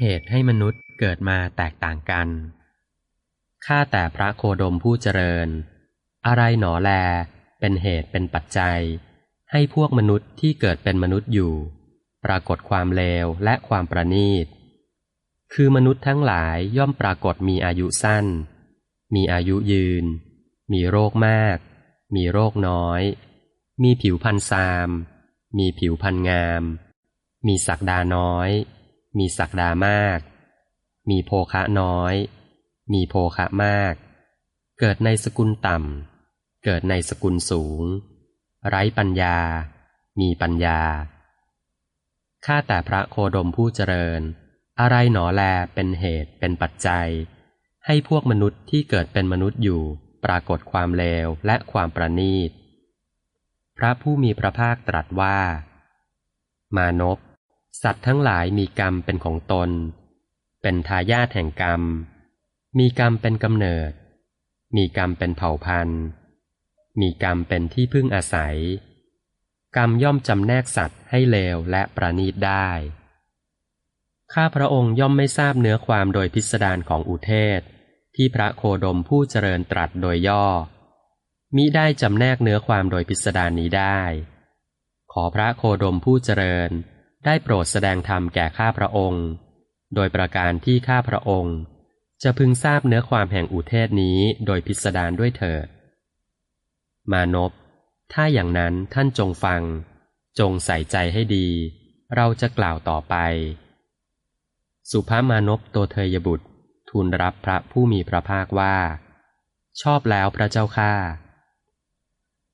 เหตุให้มนุษย์เกิดมาแตกต่างกัน ข้าแต่พระโคดมผู้เจริญ อะไรหนอแลเป็นเหตุเป็นปัจจัย ให้พวกมนุษย์ที่เกิดเป็นมนุษย์อยู่ ปรากฏความเลวและความประณีต คือมนุษย์ทั้งหลายย่อมปรากฏมีอายุสั้น มีอายุยืน มีโรคมาก มีโรคน้อย มีผิวพันซาม มีผิวพันงาม มีศักดาน้อย มีศักดามาก มีโภคะน้อย มีโภคะมาก เกิดในสกุลต่ำ เกิดในสกุลสูง ไร้ปัญญา มีปัญญา ข้าแต่พระโคดมผู้เจริญ อะไรหนอแลเป็นเหตุเป็นปัจจัย ให้พวกมนุษย์ที่เกิดเป็นมนุษย์อยู่ปรากฏความเลวและความประณีต พระผู้มีพระภาคตรัสว่า มานพ สัตว์ทั้งหลายมีกรรมเป็นของตน เป็นทายาทแห่งกรรม มีกรรมเป็นกำเนิด มีกรรมเป็นเผ่าพันธุ์ มีกรรมเป็นที่พึ่งอาศัย กรรมย่อมจำแนกสัตว์ให้เลวและประณีตได้ ข้าพระองค์ย่อมไม่ทราบเนื้อความโดยพิสดารของอุเทศ ที่พระโคดมผู้เจริญตรัสโดยย่อ มิได้จำแนกเนื้อความโดยพิสดารนี้ได้ ขอพระโคดมผู้เจริญ ได้โปรดแสดงธรรมแก่ข้าพระองค์ โดยประการที่ข้าพระองค์ จะพึงทราบเนื้อความแห่งอุเทศนี้โดยพิสดารด้วยเถิด มานพถ้าอย่างนั้นท่านจงฟัง จงใส่ใจให้ดี เราจะกล่าวต่อไป สุภามานพโตเทยบุตร ทูลรับพระผู้มีพระภาคว่า ชอบแล้วพระเจ้าข้า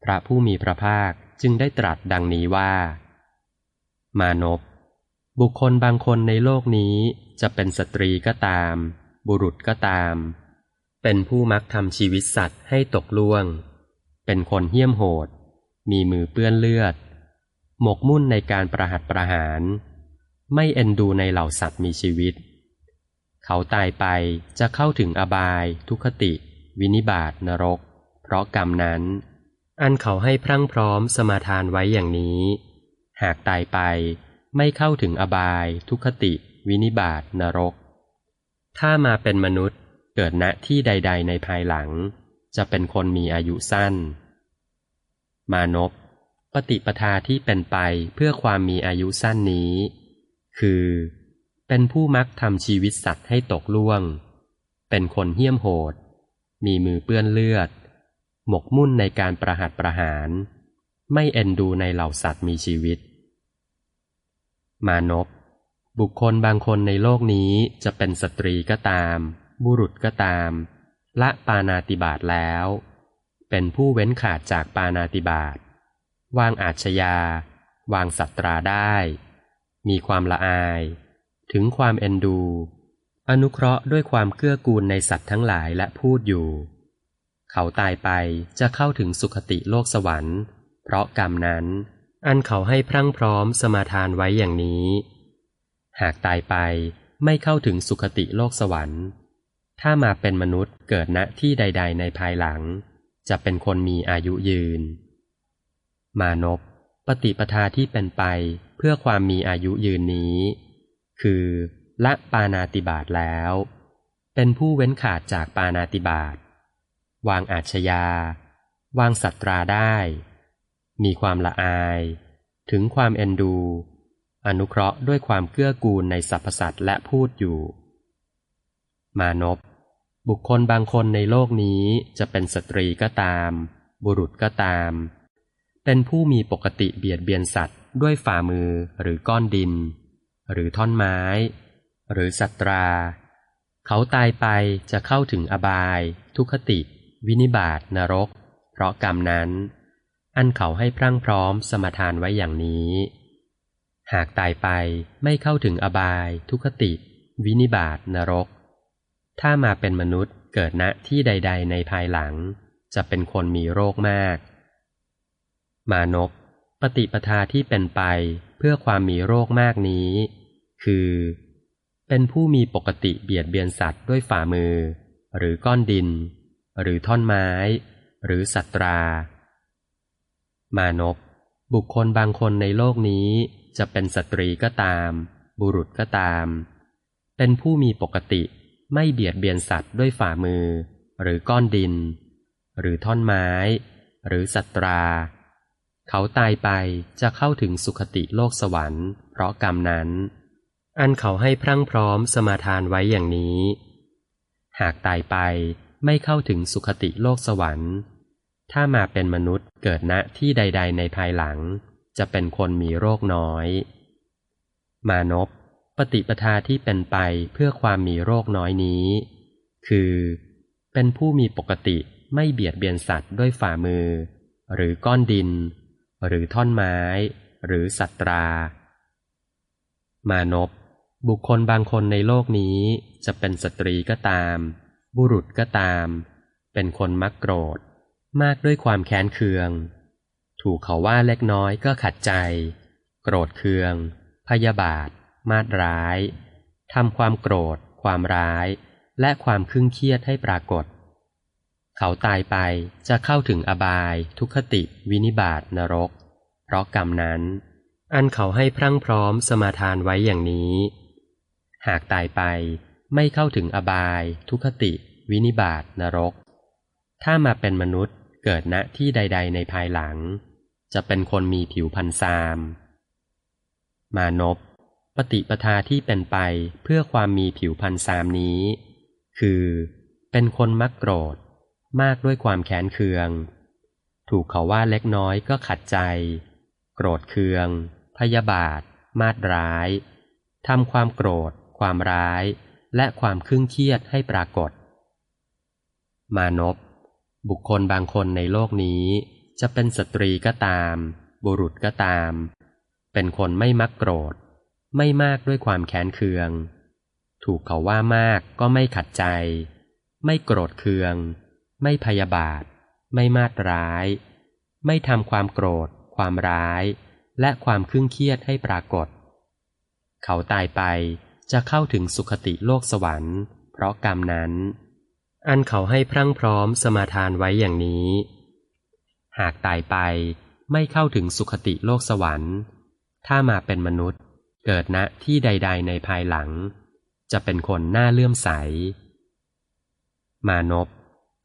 พระผู้มีพระภาคจึงได้ตรัสดังนี้ว่า มานพบุคคลบางคนในโลกนี้จะเป็นสตรีก็ตาม บุรุษก็ตาม เป็นผู้มักทำชีวิตสัตว์ให้ตกล่วง เป็นคนเหี้ยมโหด มีมือเปื้อนเลือด หมกมุ่นในการประหัตประหาร ไม่เอ็นดูในเหล่าสัตว์มีชีวิต เขาตายไปจะเข้าถึงอบาย ทุคติ วินิบาตนรก เพราะกรรมนั้น อันเขาให้พรั่งพร้อมสมาทานไว้อย่างนี้ หากตายไปไม่เข้าถึงอบาย ทุคติ วินิบาตนรก ถ้ามาเป็นมนุษย์เกิดณที่ใด ๆ ในภายหลัง จะเป็นคนมีอายุสั้น มานพปฏิปทาที่เป็นไปเพื่อความมีอายุสั้นนี้ คือ เป็นผู้มักทำชีวิตสัตว์ให้ตกล่วง เป็นคนเหี้ยมโหด มีมือเปื้อนเลือด หมกมุ่นในการประหัตประหาร ไม่เอ็นดูในเหล่าสัตว์มีชีวิต มานพบุคคลบางคนในโลกนี้จะเป็นสตรีก็ตาม บุรุษก็ตาม ละปานาติบาตแล้ว เป็นผู้เว้นขาดจากปานาติบาตวางอาชญา วางสัตราได้ มีความละอาย ถึงความเอ็นดู อนุเคราะห์ด้วยความเกื้อกูลในสัตว์ทั้งหลายและพูดอยู่ เขาตายไปจะเข้าถึงสุคติโลกสวรรค์ เพราะกรรมนั้น อันเขาให้พรั่งพร้อมสมาทานไว้อย่างนี้ หากตายไปไม่เข้าถึงสุคติโลกสวรรค์ ถ้ามาเป็นมนุษย์เกิดณที่ใด ๆ ในภายหลัง จะเป็นคนมีอายุยืน มานพปฏิปทาที่เป็นไปเพื่อความมีอายุยืนนี้ คือละปานาติบาตแล้ว เป็นผู้เว้นขาดจากปานาติบาตวางอาชญาวางสัตราได้ มีความละอาย ถึงความเอ็นดู อนุเคราะห์ด้วยความเกื้อกูลในสรรพสัตว์และพูดอยู่ มานพบุคคลบางคนในโลกนี้จะเป็นสตรีก็ตาม บุรุษก็ตาม เป็นผู้มีปกติเบียดเบียนสัตว์ด้วยฝ่ามือหรือก้อนดิน หรือท่อนไม้ หรือสัตรา เขาตายไปจะเข้าถึงอบาย ทุคติ วินิบาตนรก เพราะกรรมนั้น อันเขาให้พรั่งพร้อมสมทานไว้อย่างนี้ หากตายไปไม่เข้าถึงอบาย ทุคติ วินิบาตนรก ถ้ามาเป็นมนุษย์เกิดณที่ใด ๆ ในภายหลัง จะเป็นคนมีโรคมาก มานพปฏิปทาที่เป็นไปเพื่อความมีโรคมากนี้ คือ เป็นผู้มีปกติเบียดเบียนสัตว์ด้วยฝ่ามือ หรือก้อนดิน หรือท่อนไม้ หรือสัตรา มานพบุคคลบางคนในโลกนี้จะเป็นสตรีก็ตาม บุรุษก็ตาม เป็นผู้มีปกติไม่เบียดเบียนสัตว์ด้วยฝ่ามือ หรือก้อนดิน หรือท่อนไม้ หรือสัตรา เขาตายไปจะเข้าถึงสุคติโลกสวรรค์ เพราะกรรมนั้น อันเขาให้พรั่งพร้อมสมาทานไว้อย่างนี้ หากตายไปไม่เข้าถึงสุคติโลกสวรรค์ ถ้ามาเป็นมนุษย์เกิดณที่ใด ๆ ในภายหลัง จะเป็นคนมีโรคน้อย มานพปฏิปทาที่เป็นไปเพื่อความมีโรคน้อยนี้ คือ เป็นผู้มีปกติไม่เบียดเบียนสัตว์ด้วยฝ่ามือ หรือก้อนดิน หรือท่อนไม้ หรือสัตรา มานพบุคคลบางคนในโลกนี้จะเป็นสตรีก็ตาม บุรุษก็ตาม เป็นคนมักโกรธ มากด้วยความแค้นเคือง ถูกเขาว่าเล็กน้อยก็ขัดใจ โกรธเคือง พยาบาท มาดร้ายทำความโกรธ ความร้าย และความครึ่งเครียดให้ปรากฏ เขาตายไปจะเข้าถึงอบาย ทุคติ วินิบาตนรก เพราะกรรมนั้น อันเขาให้พรั่งพร้อมสมาทานไว้อย่างนี้ หากตายไปไม่เข้าถึงอบาย ทุคติ วินิบาตนรก ถ้ามาเป็นมนุษย์ เกิดณที่ใด ๆ ในภายหลัง จะเป็นคนมีผิวพันซาม มานพปฏิปทาที่เป็นไปเพื่อความมีผิวพันซามนี้ คือ เป็นคนมักโกรธ มากด้วยความแค้นเคือง ถูกเขาว่าเล็กน้อยก็ขัดใจ โกรธเคือง พยาบาท มาดร้ายทำความโกรธ ความร้าย และความครึ่งเครียดให้ปรากฏ มานพ บุคคลบางคนในโลกนี้ จะเป็นสตรีก็ตาม บุรุษก็ตาม เป็นคนไม่มักโกรธ ไม่มากด้วยความแค้นเคือง ถูกเขาว่ามากก็ไม่ขัดใจ ไม่โกรธเคือง ไม่พยาบาท ไม่มาดร้าย ไม่ทำความโกรธ ความร้าย และความครึ่งเครียดให้ปรากฏ เขาตายไปจะเข้าถึงสุคติโลกสวรรค์ เพราะกรรมนั้น อันเขาให้พรั่งพร้อมสมาทานไว้อย่างนี้ หากตายไปไม่เข้าถึงสุคติโลกสวรรค์ ถ้ามาเป็นมนุษย์เกิดณที่ใด ๆ ในภายหลัง จะเป็นคนหน้าเลื่อมใส มานพ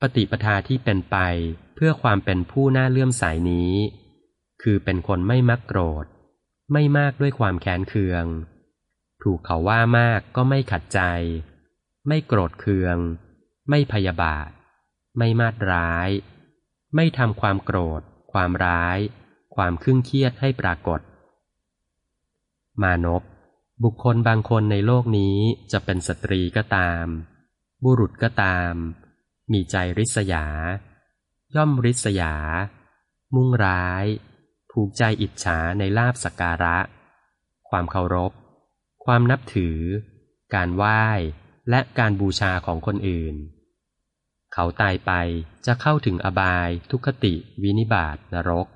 ปฏิปทาที่เป็นไปเพื่อความเป็นผู้น่าเลื่อมใสนี้ คือเป็นคนไม่มักโกรธ ไม่มากด้วยความแค้นเคือง ถูกเขาว่ามากก็ไม่ขัดใจ ไม่โกรธเคือง ไม่พยาบาท ไม่มาดร้าย ไม่ทำความโกรธ ความร้าย ความครึ่งเครียดให้ปรากฏ มานพบุคคลบางคนในโลกนี้จะเป็นสตรีก็ตาม บุรุษก็ตาม มีใจริษยา ย่อมริษยา มุ่งร้าย ผูกใจอิจฉาในลาบสกการะ ความเคารพ ความนับถือ การไหว้ และการบูชาของคนอื่น เขาตายไปจะเข้าถึงอบายทุคติวินิบาตนรก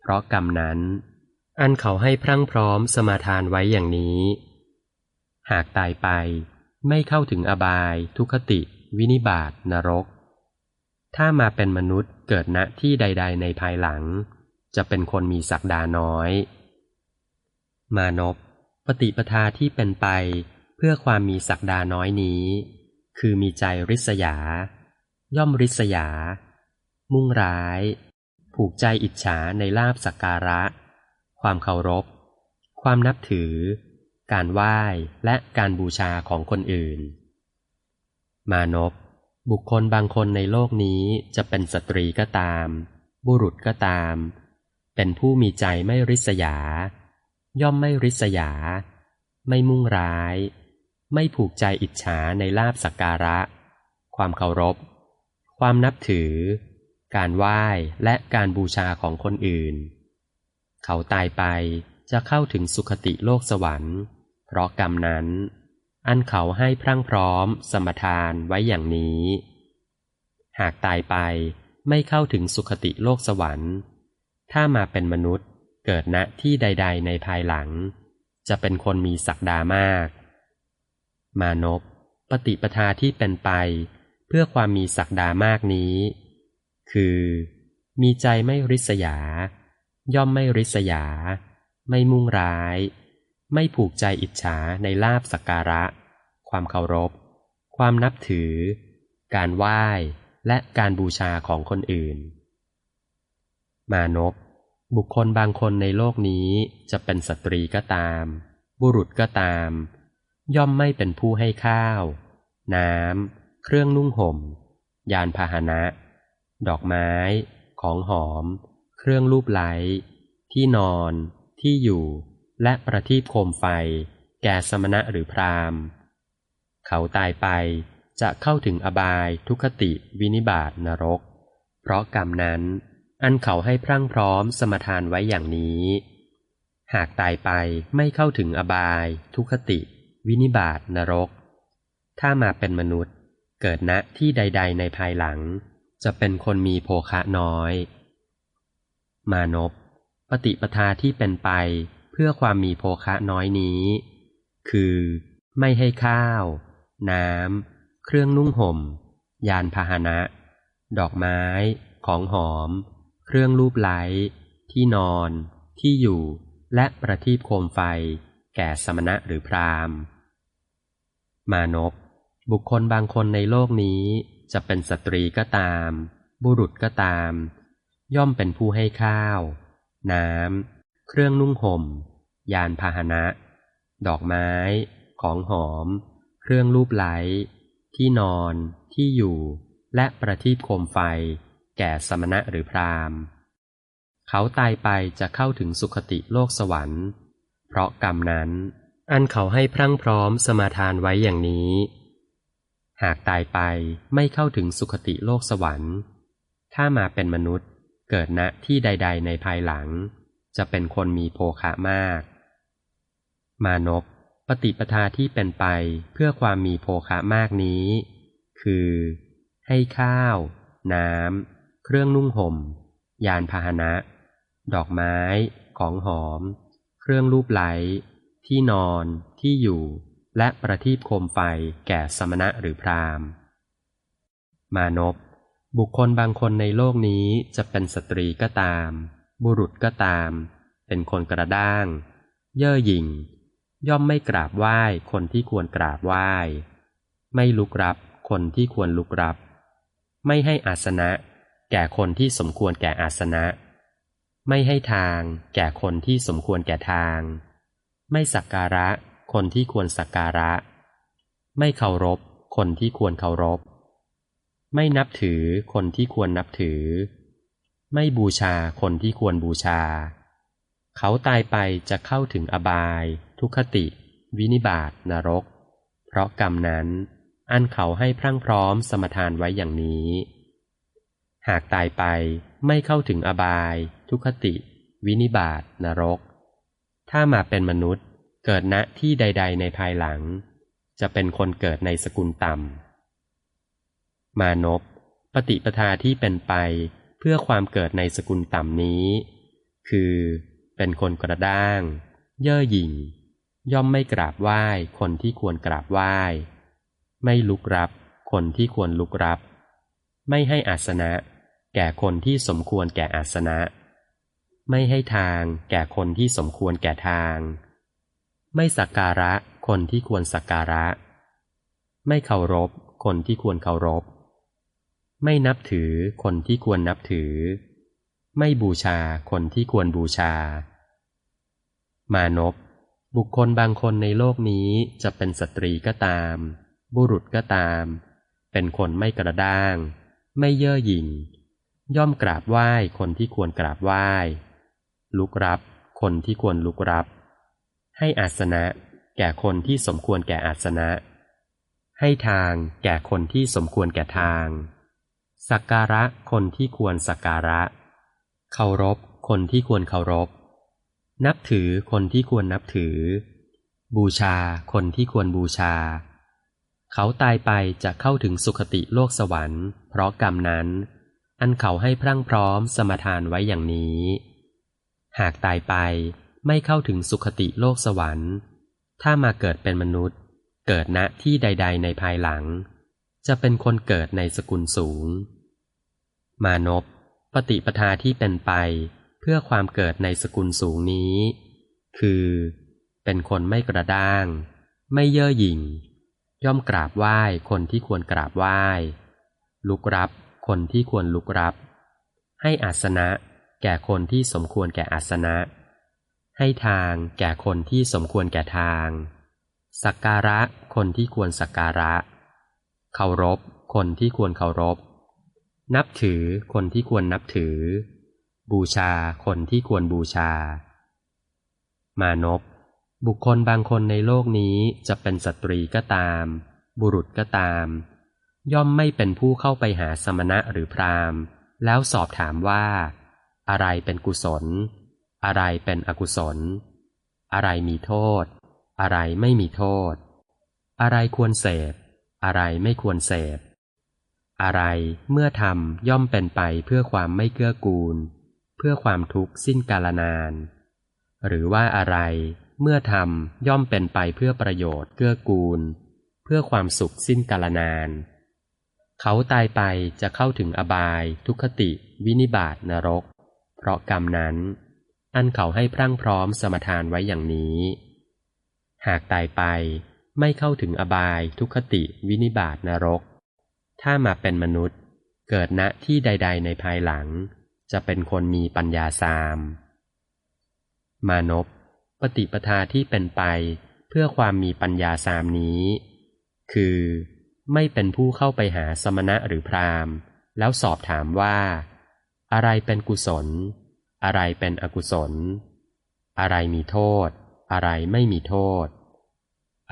เพราะกรรมนั้น อันเขาให้พรั่งพร้อมสมาทานไว้อย่างนี้ หากตายไปไม่เข้าถึงอบายทุคติ วินิบาตนรก ถ้ามาเป็นมนุษย์เกิดณที่ใด ๆ ในภายหลัง จะเป็นคนมีศักดาน้อย มานพปฏิปทาที่เป็นไปเพื่อความมีศักดาน้อยนี้ คือมีใจริษยา ย่อมริษยา มุ่งร้าย ผูกใจอิจฉาในลาบสักการะ ความเคารพ ความนับถือ การไหว้และการบูชาของคนอื่น มานพบุคคลบางคนในโลกนี้จะเป็นสตรีก็ตาม บุรุษก็ตาม เป็นผู้มีใจไม่ริษยา ย่อมไม่ริษยา ไม่มุ่งร้าย ไม่ผูกใจอิจฉาในลาบสักการะ ความเคารพ ความนับถือ การไหว้และการบูชาของคนอื่น เขาตายไปจะเข้าถึงสุคติโลกสวรรค์ เพราะกรรมนั้น อันเขาให้พรั่งพร้อมสมทานไว้อย่างนี้ หากตายไปไม่เข้าถึงสุคติโลกสวรรค์ ถ้ามาเป็นมนุษย์เกิดณที่ใด ๆ ในภายหลัง จะเป็นคนมีศักดามาก มานพปฏิปทาที่เป็นไป เพื่อความมีศักดามากนี้ คือ มีใจไม่ริษยา ย่อมไม่ริษยา ไม่มุ่งร้าย ไม่ผูกใจอิจฉาในลาบสักการะควความเคารพ ความนับถือ การไหว้ และการบูชาของคนอื่น มานพบุคคลบางคนในโลกนี้จะเป็นสตรีก็ตาม บุรุษก็ตาม ย่อมไม่เป็นผู้ให้ข้าว น้ำ เครื่องนุ่งห่ม ยานพาหนะ ดอกไม้ ของหอม เครื่องรูปไล้ที่นอน ที่อยู่ และประทีปโคมไฟ แก่สมณะหรือพราหมณ์ เขาตายไปจะเข้าถึงอบายทุคติวินิบาตนรก เพราะกรรมนั้น อันเขาให้พรั่งพร้อมสมทานไว้อย่างนี้ หากตายไปไม่เข้าถึงอบาย ทุคติ วินิบาตนรก ถ้ามาเป็นมนุษย์ เกิดณที่ใด ๆ ในภายหลัง จะเป็นคนมีโภคะน้อย มานพปฏิปทาที่เป็นไปเพื่อความมีโภคะน้อยนี้ คือ ไม่ให้ข้าว น้ำ เครื่องนุ่งห่ม ยานพาหนะ ดอกไม้ ของหอม เครื่องรูปไล้ ที่นอน ที่อยู่ และประทีปโคมไฟ แก่สมณะหรือพราหมณ์ มานพ บุคคลบางคนในโลกนี้จะเป็นสตรีก็ตาม บุรุษก็ตาม ย่อมเป็นผู้ให้ข้าว น้ำ เครื่องนุ่งห่ม ยานพาหนะ ดอกไม้ ของหอม เครื่องรูปไหล ที่นอน ที่อยู่ และประทีปโคมไฟ แก่สมณะหรือพราหมณ์ เขาตายไปจะเข้าถึงสุคติโลกสวรรค์ เพราะกรรมนั้น อันเขาให้พรั่งพร้อมสมาทานไว้อย่างนี้ หากตายไปไม่เข้าถึงสุคติโลกสวรรค์ ถ้ามาเป็นมนุษย์เกิดณที่ใด ๆ ในภายหลัง จะเป็นคนมีโภคะมาก มานพปฏิปทาที่เป็นไปเพื่อความมีโภคะมากนี้ คือ ให้ข้าว น้ำ เครื่องนุ่งห่ม ยานพาหนะ ดอกไม้ ของหอม เครื่องรูปไหล ที่นอน ที่อยู่ และประทีปโคมไฟแก่สมณะหรือพราหมณ์ มานพบุคคลบางคนในโลกนี้จะเป็นสตรีก็ตาม บุรุษก็ตาม เป็นคนกระด้าง เย่อหยิ่ง ย่อมไม่กราบไหว้คนที่ควรกราบไหว้ ไม่ลุกรับคนที่ควรลุกรับ ไม่ให้อาสนะ แก่คนที่สมควรแก่อาสนะ ไม่ให้ทาง แก่คนที่สมควรแก่ทาง ไม่สักการะ คนที่ควรสักการะ ไม่เคารพ คนที่ควรเคารพ ไม่นับถือคนที่ควรนับถือ ไม่บูชาคนที่ควรบูชา เขาตายไปจะเข้าถึงอบาย ทุคติ วินิบาตนรก เพราะกรรมนั้น อันเขาให้พรั่งพร้อมสมทานไว้อย่างนี้ หากตายไปไม่เข้าถึงอบาย ทุคติ วินิบาตนรก ถ้ามาเป็นมนุษย์ เกิดณที่ใด ๆ ในภายหลัง จะเป็นคนเกิดในสกุลต่ำ มานพปฏิปทาที่เป็นไปเพื่อความเกิดในสกุลต่ำนี้ คือ เป็นคนกระด้าง เย่อหยิ่ง ย่อมไม่กราบไหว้คนที่ควรกราบไหว้ ไม่ลุกรับคนที่ควรลุกรับ ไม่ให้อาสนะ แก่คนที่สมควรแก่อาสนะ ไม่ให้ทางแก่คนที่สมควรแก่ทาง ไม่สักการะคนที่ควรสักการะ ไม่เคารพคนที่ควรเคารพ ไม่นับถือคนที่ควรนับถือ ไม่บูชาคนที่ควรบูชา มานพบุคคลบางคนในโลกนี้จะเป็นสตรีก็ตาม บุรุษก็ตาม เป็นคนไม่กระด้าง ไม่เย่อหยิ่ง ย่อมกราบไหว้คนที่ควรกราบไหว้ ลุกรับคนที่ควรลุกรับ ให้อาสนะ แก่คนที่สมควรแก่อาสนะ ให้ทางแก่คนที่สมควรแก่ทาง สักการะคนที่ควรสักการะ เคารพคนที่ควรเคารพ นับถือคนที่ควรนับถือ บูชาคนที่ควรบูชา เขาตายไปจะเข้าถึงสุคติโลกสวรรค์ เพราะกรรมนั้น อันเขาให้พรั่งพร้อมสมทานไว้อย่างนี้ หากตายไป ไม่เข้าถึงสุคติโลกสวรรค์ ถ้ามาเกิดเป็นมนุษย์ เกิดณที่ใด ๆ ในภายหลัง จะเป็นคนเกิดในสกุลสูง มานพปฏิปทาที่เป็นไปเพื่อความเกิดในสกุลสูงนี้ คือ เป็นคนไม่กระด้าง ไม่เย่อหยิ่ง ย่อมกราบไหว้คนที่ควรกราบไหว้ ลุกรับคนที่ควรลุกรับ ให้อาสนะแก่คนที่สมควรแก่อาสนะ ให้ทางแก่คนที่สมควรแก่ทาง สักการะคนที่ควรสักการะ เคารพคนที่ควรเคารพ นับถือคนที่ควรนับถือ บูชาคนที่ควรบูชา มานพบุคคลบางคนในโลกนี้จะเป็นสตรีก็ตาม บุรุษก็ตาม ย่อมไม่เป็นผู้เข้าไปหาสมณะหรือพราหมณ์ แล้วสอบถามว่า อะไรเป็นกุศล อะไรเป็นอกุศล อะไรมีโทษ อะไรไม่มีโทษ อะไรควรเสพ อะไรไม่ควรเสพ อะไรเมื่อทำย่อมเป็นไปเพื่อความไม่เกื้อกูล เพื่อความทุกข์สิ้นกาลนาน หรือว่าอะไรเมื่อทำย่อมเป็นไปเพื่อประโยชน์เกื้อกูล เพื่อความสุขสิ้นกาลนาน เขาตายไปจะเข้าถึงอบาย ทุคติ วินิบาตนรก เพราะกรรมนั้น อันเขาให้พรั่งพร้อมสมทานไว้อย่างนี้ หากตายไปไม่เข้าถึงอบายทุคติวินิบาตนรก ถ้ามาเป็นมนุษย์ เกิดณที่ใด ๆ ในภายหลัง จะเป็นคนมีปัญญาสาม มานพปฏิปทาที่เป็นไปเพื่อความมีปัญญาสามนี้ คือไม่เป็นผู้เข้าไปหาสมณะหรือพราหมณ์ แล้วสอบถามว่า อะไรเป็นกุศล อะไรเป็นอกุศล อะไรมีโทษ อะไรไม่มีโทษ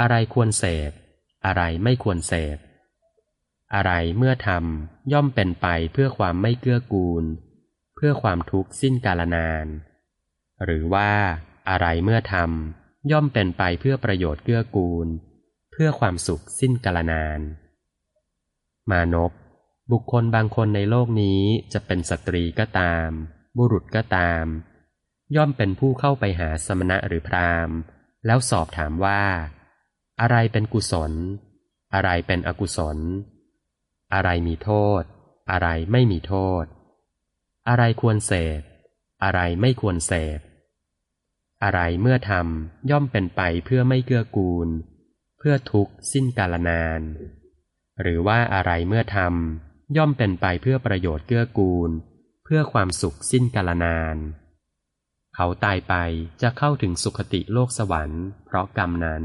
อะไรควรเสพ อะไรไม่ควรเสพ อะไรเมื่อทำย่อมเป็นไปเพื่อความไม่เกื้อกูล เพื่อความทุกข์สิ้นกาลนาน หรือว่าอะไรเมื่อทำย่อมเป็นไปเพื่อประโยชน์เกื้อกูล เพื่อความสุขสิ้นกาลนาน มานพบุคคลบางคนในโลกนี้จะเป็นสตรีก็ตาม บุรุษก็ตาม ย่อมเป็นผู้เข้าไปหาสมณะหรือพราหมณ์ แล้วสอบถามว่า อะไรเป็นกุศล อะไรเป็นอกุศล อะไรมีโทษ อะไรไม่มีโทษ อะไรควรเสพ อะไรไม่ควรเสพ อะไรเมื่อทำย่อมเป็นไปเพื่อไม่เกื้อกูล เพื่อทุกข์สิ้นกาลนาน หรือว่าอะไรเมื่อทำย่อมเป็นไปเพื่อประโยชน์เกื้อกูล เพื่อความสุขสิ้นกาลนาน เขาตายไปจะเข้าถึงสุคติโลกสวรรค์เพราะกรรมนั้น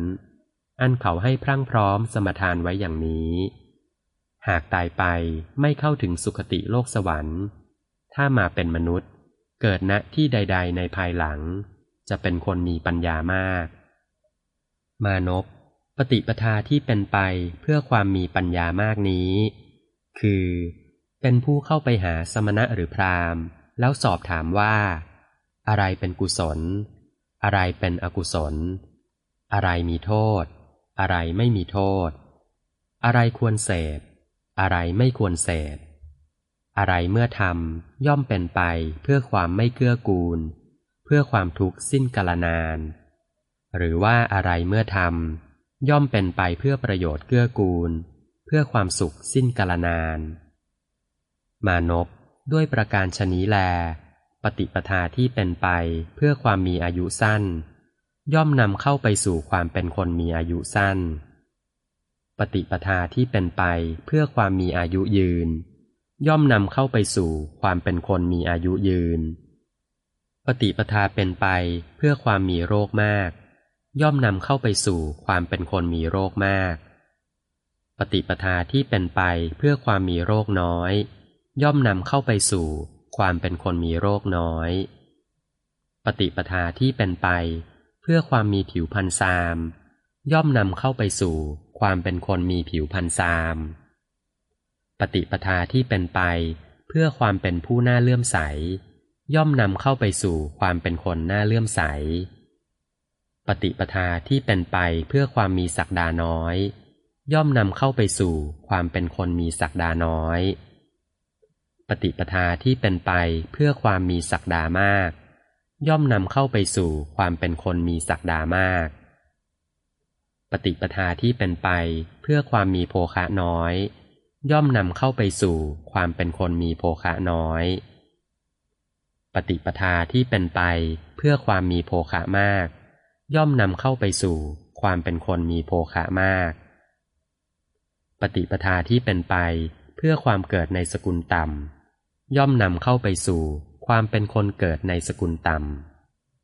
อันเขาให้พรั่งพร้อมสมทานไว้อย่างนี้ หากตายไปไม่เข้าถึงสุคติโลกสวรรค์ ถ้ามาเป็นมนุษย์ เกิดณที่ใด ๆ ในภายหลัง จะเป็นคนมีปัญญามาก มานพปฏิปทาที่เป็นไปเพื่อความมีปัญญามากนี้ คือ เป็นผู้เข้าไปหาสมณะหรือพราหมณ์ แล้วสอบถามว่า อะไรเป็นกุศล อะไรเป็นอกุศล อะไรมีโทษ อะไรไม่มีโทษ อะไรควรเสพ อะไรไม่ควรเสพ อะไรเมื่อทำย่อมเป็นไปเพื่อความไม่เกื้อกูล เพื่อความทุกข์สิ้นกาลนาน หรือว่าอะไรเมื่อทำย่อมเป็นไปเพื่อประโยชน์เกื้อกูล เพื่อความสุขสิ้นกาลนาน มานพด้วยประการชนีแล ปฏิปทาที่เป็นไปเพื่อความมีอายุสั้น ย่อมนำเข้าไปสู่ความเป็นคนมีอายุสั้น ปฏิปทาที่เป็นไปเพื่อความมีอายุยืน ย่อมนำเข้าไปสู่ความเป็นคนมีอายุยืน ปฏิปทาเป็นไปเพื่อความมีโรคมาก ย่อมนำเข้าไปสู่ความเป็นคนมีโรคมาก ปฏิปทาที่เป็นไปเพื่อความมีโรคน้อย ย่อมนำเข้าไปสู่ความเป็นคนมีโรคน้อย ปฏิปทาที่เป็นไป เพื่อความมีผิวพันธ์ซาม ย่อมนำเข้าไปสู่ความเป็นคนมีผิวพันธ์ซาม ปฏิปทาที่เป็นไป เพื่อความเป็นผู้น่าเลื่อมใส ย่อมนำเข้าไปสู่ความเป็นคนน่าเลื่อมใส ปฏิปทาที่เป็นไปเพื่อความมีศักดาน้อย ย่อมนำเข้าไปสู่ความเป็นคนมีศักดาน้อย ปฏิปทาที่เป็นไปเพื่อความมีศักดามาก ย่อมนำเข้าไปสู่ความเป็นคนมีศักดามาก ปฏิปทาที่เป็นไปเพื่อความมีโภคะน้อย ย่อมนำเข้าไปสู่ความเป็นคนมีโภคะน้อย ปฏิปทาที่เป็นไปเพื่อความมีโภคะมาก ย่อมนำเข้าไปสู่ความเป็นคนมีโภคะมาก ปฏิปทาที่เป็นไปเพื่อความเกิดในสกุลต่ำ ย่อมนำเข้าไปสู่ความเป็นคนเกิดในสกุลต่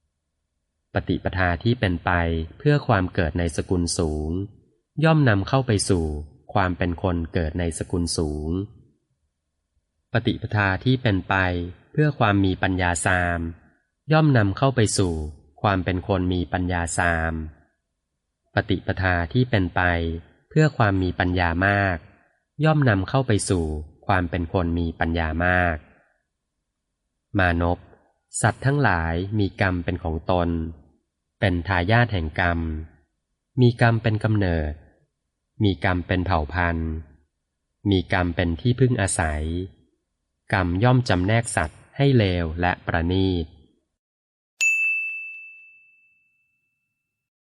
ำ ปฏิปทาที่เป็นไปเพื่อความเกิดในสกุลสูง ย่อมนำเข้าไปสู่ความเป็นคนเกิดในสกุลสูง ปฏิปทาที่เป็นไปเพื่อความมีปัญญาสาม ย่อมนำเข้าไปสู่ความเป็นคนมีปัญญาสาม ปฏิปทาที่เป็นไปเพื่อความมีปัญญามาก ย่อมนำเข้าไปสู่ ความเป็นคนมีปัญญามาก มานพสัตว์ทั้งหลายมีกรรมเป็นของตน เป็นทายาทแห่งกรรม มีกรรมเป็นกำเนิด มีกรรมเป็นเผ่าพันธุ์ มีกรรมเป็นที่พึ่งอาศัย กรรมย่อมจำแนกสัตว์ให้เลวและประณีต